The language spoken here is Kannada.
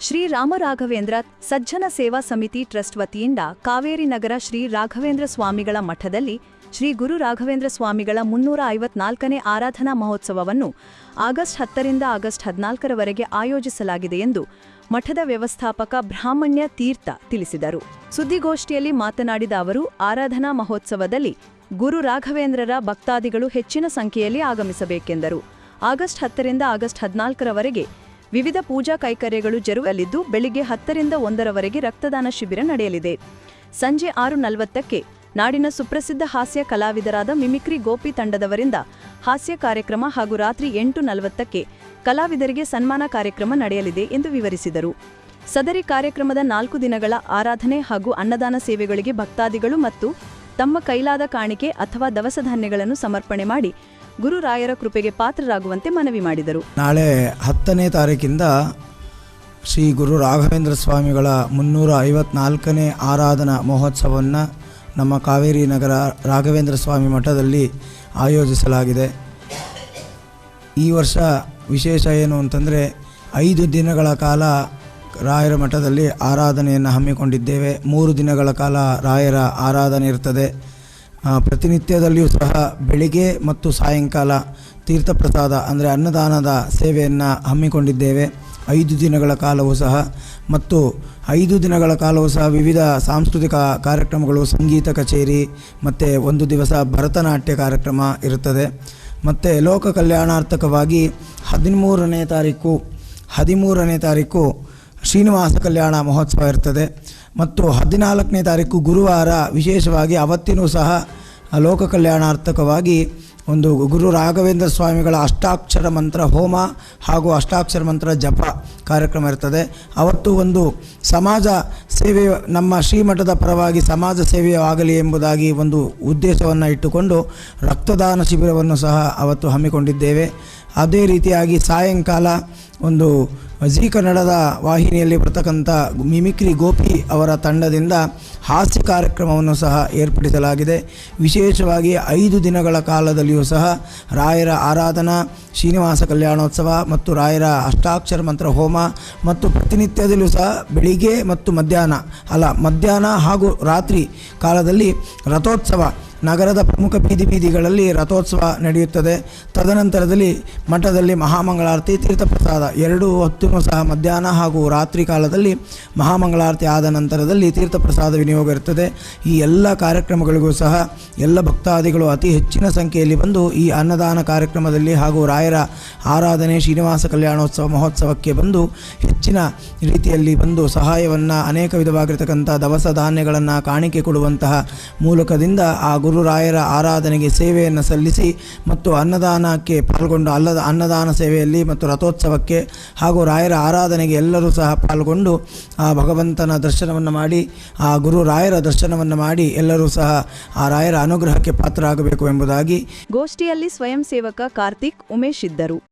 ಶ್ರೀ ರಾಮರಾಘವೇಂದ್ರ ಸಜ್ಜನ ಸೇವಾ ಸಮಿತಿ ಟ್ರಸ್ಟ್ ವತಿಯಿಂದ ಕಾವೇರಿ ನಗರ ಶ್ರೀ ರಾಘವೇಂದ್ರ ಸ್ವಾಮಿಗಳ ಮಠದಲ್ಲಿ ಶ್ರೀ ಗುರು ರಾಘವೇಂದ್ರ ಸ್ವಾಮಿಗಳ ಮುನ್ನೂರ ಐವತ್ನಾಲ್ಕನೇ ಆರಾಧನಾ ಮಹೋತ್ಸವವನ್ನು ಆಗಸ್ಟ್ ಹತ್ತರಿಂದ ಆಗಸ್ಟ್ ಹದಿನಾಲ್ಕರವರೆಗೆ ಆಯೋಜಿಸಲಾಗಿದೆ ಎಂದು ಮಠದ ವ್ಯವಸ್ಥಾಪಕ ಬ್ರಾಹ್ಮಣ್ಯ ತೀರ್ಥ ತಿಳಿಸಿದರು. ಸುದ್ದಿಗೋಷ್ಠಿಯಲ್ಲಿ ಮಾತನಾಡಿದ ಅವರು, ಆರಾಧನಾ ಮಹೋತ್ಸವದಲ್ಲಿ ಗುರು ರಾಘವೇಂದ್ರರ ಭಕ್ತಾದಿಗಳು ಹೆಚ್ಚಿನ ಸಂಖ್ಯೆಯಲ್ಲಿ ಆಗಮಿಸಬೇಕೆಂದರು. ಆಗಸ್ಟ್ ಹತ್ತರಿಂದ ಆಗಸ್ಟ್ ಹದಿನಾಲ್ಕರವರೆಗೆ ವಿವಿಧ ಪೂಜಾ ಕೈಕರ್ಯಗಳು ಜರುಗಲಿದ್ದು ಬೆಳಿಗ್ಗೆ ಹತ್ತರಿಂದ ಒಂದರವರೆಗೆ ರಕ್ತದಾನ ಶಿಬಿರ ನಡೆಯಲಿದೆ. ಸಂಜೆ ಆರು ನಲವತ್ತಕ್ಕೆ ನಾಡಿನ ಸುಪ್ರಸಿದ್ಧ ಹಾಸ್ಯ ಕಲಾವಿದರಾದ ಮಿಮಿಕ್ರಿ ಗೋಪಿ ತಂಡದವರಿಂದ ಹಾಸ್ಯ ಕಾರ್ಯಕ್ರಮ ಹಾಗೂ ರಾತ್ರಿ ಎಂಟು ನಲವತ್ತಕ್ಕೆ ಕಲಾವಿದರಿಗೆ ಸನ್ಮಾನ ಕಾರ್ಯಕ್ರಮ ನಡೆಯಲಿದೆ ಎಂದು ವಿವರಿಸಿದರು. ಸದರಿ ಕಾರ್ಯಕ್ರಮದ ನಾಲ್ಕು ದಿನಗಳ ಆರಾಧನೆ ಹಾಗೂ ಅನ್ನದಾನ ಸೇವೆಗಳಿಗೆ ಭಕ್ತಾದಿಗಳು ಮತ್ತು ತಮ್ಮ ಕೈಲಾದ ಕಾಣಿಕೆ ಅಥವಾ ದವಸ ಧಾನ್ಯಗಳನ್ನು ಸಮರ್ಪಣೆ ಮಾಡಿ ಗುರುರಾಯರ ಕೃಪೆಗೆ ಪಾತ್ರರಾಗುವಂತೆ ಮನವಿ ಮಾಡಿದರು. ನಾಳೆ ಹತ್ತನೇ ತಾರೀಕಿಂದ ಶ್ರೀ ಗುರು ರಾಘವೇಂದ್ರ ಸ್ವಾಮಿಗಳ ಮುನ್ನೂರ ಐವತ್ನಾಲ್ಕನೇ ಆರಾಧನಾ ಮಹೋತ್ಸವವನ್ನು ನಮ್ಮ ಕಾವೇರಿ ನಗರ ರಾಘವೇಂದ್ರ ಸ್ವಾಮಿ ಮಠದಲ್ಲಿ ಆಯೋಜಿಸಲಾಗಿದೆ. ಈ ವರ್ಷ ವಿಶೇಷ ಏನು ಅಂತಂದರೆ ಐದು ದಿನಗಳ ಕಾಲ ರಾಯರ ಮಠದಲ್ಲಿ ಆರಾಧನೆಯನ್ನು ಹಮ್ಮಿಕೊಂಡಿದ್ದೇವೆ. ಮೂರು ದಿನಗಳ ಕಾಲ ರಾಯರ ಆರಾಧನೆ ಇರ್ತದೆ. ಪ್ರತಿನಿತ್ಯದಲ್ಲಿಯೂ ಸಹ ಬೆಳಿಗ್ಗೆ ಮತ್ತು ಸಾಯಂಕಾಲ ತೀರ್ಥಪ್ರಸಾದ, ಅಂದರೆ ಅನ್ನದಾನದ ಸೇವೆಯನ್ನು ಹಮ್ಮಿಕೊಂಡಿದ್ದೇವೆ. ಐದು ದಿನಗಳ ಕಾಲವೂ ಸಹ. ಮತ್ತು ಐದು ದಿನಗಳ ಕಾಲವೂ ಸಹ ವಿವಿಧ ಸಾಂಸ್ಕೃತಿಕ ಕಾರ್ಯಕ್ರಮಗಳು, ಸಂಗೀತ ಕಚೇರಿ, ಮತ್ತು ಒಂದು ದಿವಸ ಭರತನಾಟ್ಯ ಕಾರ್ಯಕ್ರಮ ಇರುತ್ತದೆ. ಮತ್ತು ಲೋಕ ಕಲ್ಯಾಣಾರ್ಥಕವಾಗಿ ಹದಿಮೂರನೇ ತಾರೀಕು ಹದಿಮೂರನೇ ತಾರೀಕು ಶ್ರೀನಿವಾಸ ಕಲ್ಯಾಣ ಮಹೋತ್ಸವ ಇರ್ತದೆ. ಮತ್ತು ಹದಿನಾಲ್ಕನೇ ತಾರೀಕು ಗುರುವಾರ ವಿಶೇಷವಾಗಿ ಅವತ್ತಿನೂ ಸಹ ಲೋಕ ಕಲ್ಯಾಣಾರ್ಥಕವಾಗಿ ಒಂದು ಗುರು ರಾಘವೇಂದ್ರ ಸ್ವಾಮಿಗಳ ಅಷ್ಟಾಕ್ಷರ ಮಂತ್ರ ಹೋಮ ಹಾಗೂ ಅಷ್ಟಾಕ್ಷರ ಮಂತ್ರ ಜಪ ಕಾರ್ಯಕ್ರಮ ಇರ್ತದೆ. ಅವತ್ತು ಒಂದು ಸಮಾಜ ಸೇವೆ ನಮ್ಮ ಶ್ರೀಮಠದ ಪರವಾಗಿ ಸಮಾಜ ಸೇವೆಯಾಗಲಿ ಎಂಬುದಾಗಿ ಒಂದು ಉದ್ದೇಶವನ್ನು ಇಟ್ಟುಕೊಂಡು ರಕ್ತದಾನ ಶಿಬಿರವನ್ನು ಸಹ ಅವತ್ತು ಹಮ್ಮಿಕೊಂಡಿದ್ದೇವೆ. ಅದೇ ರೀತಿಯಾಗಿ ಸಾಯಂಕಾಲ ಒಂದು ಜೀ ಕನ್ನಡದ ವಾಹಿನಿಯಲ್ಲಿ ಬರ್ತಕ್ಕಂಥ ಮಿಮಿಕ್ರಿ ಗೋಪಿ ಅವರ ತಂಡದಿಂದ ಹಾಸ್ಯ ಕಾರ್ಯಕ್ರಮವನ್ನು ಸಹ ಏರ್ಪಡಿಸಲಾಗಿದೆ. ವಿಶೇಷವಾಗಿ ಐದು ದಿನಗಳ ಕಾಲದಲ್ಲಿಯೂ ಸಹ ರಾಯರ ಆರಾಧನಾ, ಶ್ರೀನಿವಾಸ ಕಲ್ಯಾಣೋತ್ಸವ ಮತ್ತು ರಾಯರ ಅಷ್ಟಾಕ್ಷರ ಮಂತ್ರ ಹೋಮ ಮತ್ತು ಪ್ರತಿನಿತ್ಯದಲ್ಲೂ ಸಹ ಬೆಳಿಗ್ಗೆ ಮತ್ತು ಮಧ್ಯಾಹ್ನ, ಅಲ್ಲ ಮಧ್ಯಾಹ್ನ ಹಾಗೂ ರಾತ್ರಿ ಕಾಲದಲ್ಲಿ ರಥೋತ್ಸವ, ನಗರದ ಪ್ರಮುಖ ಬೀದಿ ಬೀದಿಗಳಲ್ಲಿ ರಥೋತ್ಸವ ನಡೆಯುತ್ತದೆ. ತದನಂತರದಲ್ಲಿ ಮಠದಲ್ಲಿ ಮಹಾಮಂಗಳಾರತಿ, ತೀರ್ಥಪ್ರಸಾದ ಎರಡು ಹೊತ್ತೂ ಸಹ ಮಧ್ಯಾಹ್ನ ಹಾಗೂ ರಾತ್ರಿ ಕಾಲದಲ್ಲಿ ಮಹಾಮಂಗಳಾರತಿ ಆದ ನಂತರದಲ್ಲಿ ತೀರ್ಥಪ್ರಸಾದ ವಿನಿಯೋಗ ಇರ್ತದೆ. ಈ ಎಲ್ಲ ಕಾರ್ಯಕ್ರಮಗಳಿಗೂ ಸಹ ಎಲ್ಲ ಭಕ್ತಾದಿಗಳು ಅತಿ ಹೆಚ್ಚಿನ ಸಂಖ್ಯೆಯಲ್ಲಿ ಬಂದು ಈ ಅನ್ನದಾನ ಕಾರ್ಯಕ್ರಮದಲ್ಲಿ ಹಾಗೂ ರಾಯರ ಆರಾಧನೆ, ಶ್ರೀನಿವಾಸ ಕಲ್ಯಾಣೋತ್ಸವ ಮಹೋತ್ಸವಕ್ಕೆ ಬಂದು ಹೆಚ್ಚಿನ ರೀತಿಯಲ್ಲಿ ಬಂದು ಸಹಾಯವನ್ನು, ಅನೇಕ ವಿಧವಾಗಿರ್ತಕ್ಕಂಥ ದವಸ ಧಾನ್ಯಗಳನ್ನು ಕಾಣಿಕೆ ಕೊಡುವಂತಹ ಮೂಲಕದಿಂದ ಆ ಗುರುರಾಯರ ಆರಾಧನೆಗೆ ಸೇವೆಯನ್ನು ಸಲ್ಲಿಸಿ ಮತ್ತು ಅನ್ನದಾನಕ್ಕೆ ಪಾಲ್ಗೊಂಡು ಅಲ್ಲದ ಅನ್ನದಾನ ಸೇವೆಯಲ್ಲಿ ಮತ್ತು ರಥೋತ್ಸವಕ್ಕೆ ಹಾಗೂ ರಾಯರ ಆರಾಧನೆಗೆ ಎಲ್ಲರೂ ಸಹ ಪಾಲ್ಗೊಂಡು ಆ ಭಗವಂತನ ದರ್ಶನವನ್ನು ಮಾಡಿ ಆ ಗುರು ರಾಯರ ದರ್ಶನವನ್ನು ಮಾಡಿ ಎಲ್ಲರೂ ಸಹ ಆ ರಾಯರ ಅನುಗ್ರಹಕ್ಕೆ ಪಾತ್ರರಾಗಬೇಕು ಎಂಬುದಾಗಿ ಗೋಷ್ಠಿಯಲ್ಲಿ ಸ್ವಯಂ ಸೇವಕ ಕಾರ್ತಿಕ್ ಉಮೇಶ್ ಇದ್ದರು.